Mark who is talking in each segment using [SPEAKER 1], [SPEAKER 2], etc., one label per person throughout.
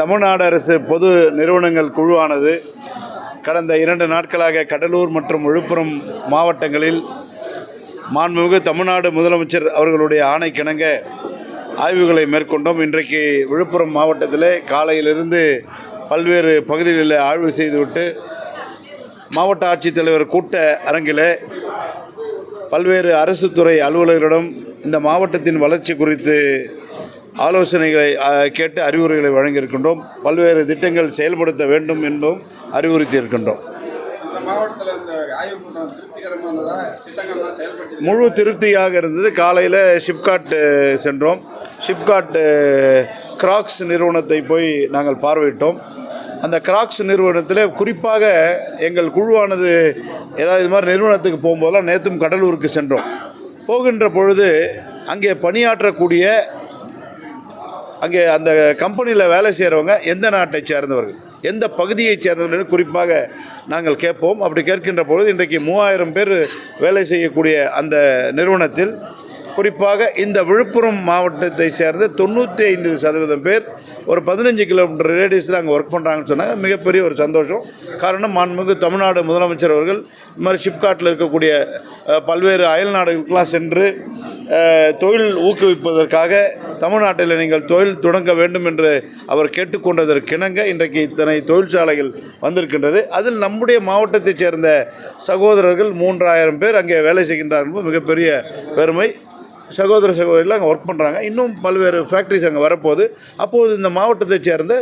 [SPEAKER 1] தமிழ்நாடு அரசு பொது நிறுவனங்கள் குழுவானது கடந்த இரண்டு நாட்களாக கடலூர் மற்றும் விழுப்புரம் மாவட்டங்களில் மாண்புமிகு தமிழ்நாடு முதலமைச்சர் அவர்களுடைய ஆணைக்கிணங்க ஆய்வுகளை மேற்கொண்டோம். இன்றைக்கு விழுப்புரம் மாவட்டத்தில் காலையிலிருந்து பல்வேறு பகுதிகளில் ஆய்வு செய்துவிட்டு மாவட்ட ஆட்சித்தலைவர் கூட்ட அரங்கில் பல்வேறு அரசு துறை அலுவலர்களிடம் இந்த மாவட்டத்தின் வளர்ச்சி குறித்து ஆலோசனைகளை கேட்டு அறிவுரைகளை வழங்கியிருக்கின்றோம். பல்வேறு திட்டங்கள் செயல்படுத்த வேண்டும் என்றும் அறிவுறுத்தி இருக்கின்றோம்
[SPEAKER 2] மாவட்டத்தில்
[SPEAKER 1] முழு திருப்தியாக இருந்தது. காலையில் ஷிப்காட் சென்றோம். ஷிப்காட் கிராக்ஸ் நிறுவனத்தை போய் நாங்கள் பார்வையிட்டோம். அந்த கிராக்ஸ் நிறுவனத்தில் குறிப்பாக எங்கள் குழுவானது ஏதாவது இது மாதிரி நிறுவனத்துக்கு போகும்போதெல்லாம் நேற்றும் கடலூருக்கு சென்றோம். போகின்ற பொழுது அங்கே பணியாற்றக்கூடிய அங்கே அந்த கம்பெனியில் வேலை செய்கிறவங்க எந்த நாட்டை சேர்ந்தவர்கள்? எந்த பகுதியைச் சேர்ந்தவர்கள் குறிப்பாக நாங்கள் கேட்போம். அப்படி கேட்கின்ற பொழுது இன்றைக்கு மூவாயிரம் பேர் வேலை செய்யக்கூடிய அந்த நிறுவனத்தில் குறிப்பாக இந்த விழுப்புரம் மாவட்டத்தை சேர்ந்த தொண்ணூற்றி ஐந்து சதவீதம் பேர் ஒரு பதினஞ்சு கிலோமீட்டர் ரேடியஸில் அங்கே ஒர்க் பண்ணுறாங்கன்னு சொன்னாங்க. மிகப்பெரிய ஒரு சந்தோஷம். காரணம் மாண்புமிகு தமிழ்நாடு முதலமைச்சர் அவர்கள் இந்த மாதிரி ஷிப்காட்டில் இருக்கக்கூடிய பல்வேறு அயல் நாடுகளுக்கெல்லாம் சென்று தொழில் ஊக்குவிப்பதற்காக தமிழ்நாட்டில் நீங்கள் தொழில் தொடங்க வேண்டும் என்று அவர் கேட்டுக்கொண்டதற்கிணங்க இன்றைக்கு இத்தனை தொழிற்சாலைகள் வந்திருக்கின்றது. அதில் நம்முடைய மாவட்டத்தைச் சேர்ந்த சகோதரர்கள் மூன்றாயிரம் பேர் அங்கே வேலை செய்கின்றார் என்பது மிகப்பெரிய பெருமை. சகோதர சகோதரிகள் அங்கே ஒர்க் பண்ணுறாங்க இன்னும் பல்வேறு ஃபேக்ட்ரிஸ் அங்கே வரப்போகுது. அப்போது இந்த மாவட்டத்தைச் சேர்ந்த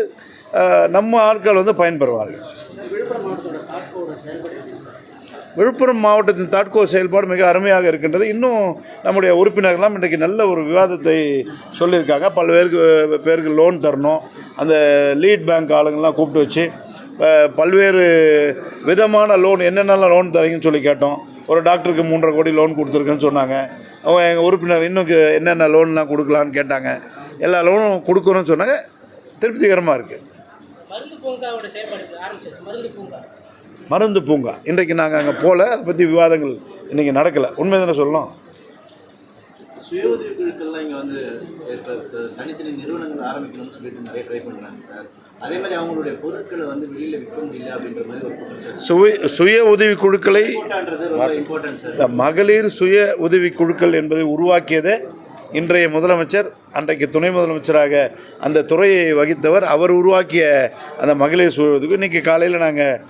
[SPEAKER 1] நம்ம ஆட்கள் வந்து பயன்பெறுவார்கள்.
[SPEAKER 3] விழுப்புரம் மாவட்டத்தோட தாக்கோட செயல்பட
[SPEAKER 1] விழுப்புரம் மாவட்டத்தின் தாட்கோ செயல்பாடு மிக அருமையாக இருக்கின்றது. இன்னும் நம்முடைய உறுப்பினர்கள்லாம் இன்றைக்கு நல்ல ஒரு விவாதத்தை சொல்லியிருக்காங்க. பல்வேறு பேருக்கு லோன் தரணும். அந்த லீட் பேங்க் ஆளுங்கள்லாம் கூப்பிட்டு வச்சு பல்வேறு விதமான லோன் என்னென்னலாம் லோன் தரீங்கன்னு சொல்லி கேட்டோம். ஒரு டாக்டருக்கு மூன்றரை கோடி லோன் கொடுத்துருக்குன்னு சொன்னாங்க. அவங்க எங்கள் உறுப்பினர் இன்னும் என்னென்ன லோன்லாம் கொடுக்கலான்னு கேட்டாங்க. எல்லா லோனும் கொடுக்குறோன்னு சொன்னாங்க. திருப்திகரமாக இருக்குது
[SPEAKER 4] மருந்து பூங்காவோட செயல்பாடு ஆரம்பிச்சது மருந்து பூங்கா.
[SPEAKER 1] மருந்து பூங்கா. இன்றைக்கு நாங்கள் அங்கே போகல அதை பற்றி விவாதங்கள் இன்றைக்கி நடக்கலை. உண்மை தானே சொல்லணும்?
[SPEAKER 5] சுய உதவி குழுக்கள்லாம் இங்கே வந்து இப்போ தனித்தனி நிறுவனங்கள் ஆரம்பிக்கணும்னு சொல்லிட்டு நிறைய ட்ரை பண்ணுறாங்க சார். அதே மாதிரி அவங்களுடைய பொருட்களை வந்து வெளியில் விற்க முடியல அப்படின்ற மாதிரி ஒரு குற்றச்சாட்டு
[SPEAKER 1] சுய சுய உதவி குழுக்களை மகளிர் சுய உதவி குழுக்கள் என்பதை உருவாக்கியதே இன்றைய முதலமைச்சர் அன்றைக்கு துணை முதலமைச்சராக அந்த துறையை வகித்தவர் அவர் உருவாக்கிய அந்த மகளிர் உதவி இன்றைக்கி காலையில் நாங்கள்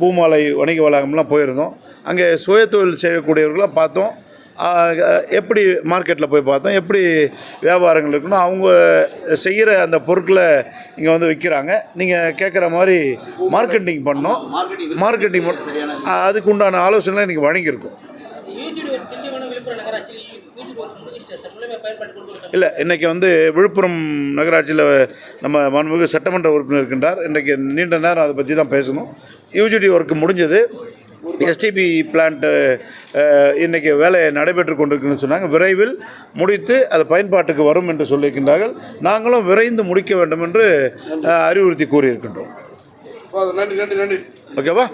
[SPEAKER 1] பூமாலை வணிக வளாகம்லாம் போயிருந்தோம். அங்கே சுய தொழில் செய்யக்கூடியவர்களாம் பார்த்தோம் எப்படி மார்க்கெட்டில் போய் பார்த்தோம் எப்படி வியாபாரங்கள் இருக்குன்னு அவங்க செய்கிற அந்த பொருட்களை இங்கே வந்து விற்கிறாங்க. நீங்கள் கேட்குற மாதிரி மார்க்கெட்டிங் பண்ணோம்.
[SPEAKER 5] மார்க்கெட்டிங்
[SPEAKER 1] அதுக்கு உண்டான ஆலோசனை இன்றைக்கி வழங்கியிருக்கோம். இல்லை இன்றைக்கி வந்து விழுப்புரம் நகராட்சியில் நம்ம மாண்புமிகு சட்டமன்ற உறுப்பினர் இருக்கின்றார். இன்றைக்கி நீண்ட நேரம் அதை பற்றி தான் பேசணும். யூஜிடி ஒர்க் முடிஞ்சது. எஸ்டிபி பிளான்ட்டு இன்றைக்கி வேலை நடைபெற்று கொண்டிருக்குன்னு சொன்னாங்க. விரைவில் முடித்து அது பயன்பாட்டுக்கு வரும் என்று சொல்லியிருக்கின்றார்கள். நாங்களும் விரைந்து முடிக்க வேண்டும் என்று அறிவுறுத்தி கூறியிருக்கின்றோம்.
[SPEAKER 2] நன்றி நன்றி நன்றி.
[SPEAKER 1] ஓகேவா?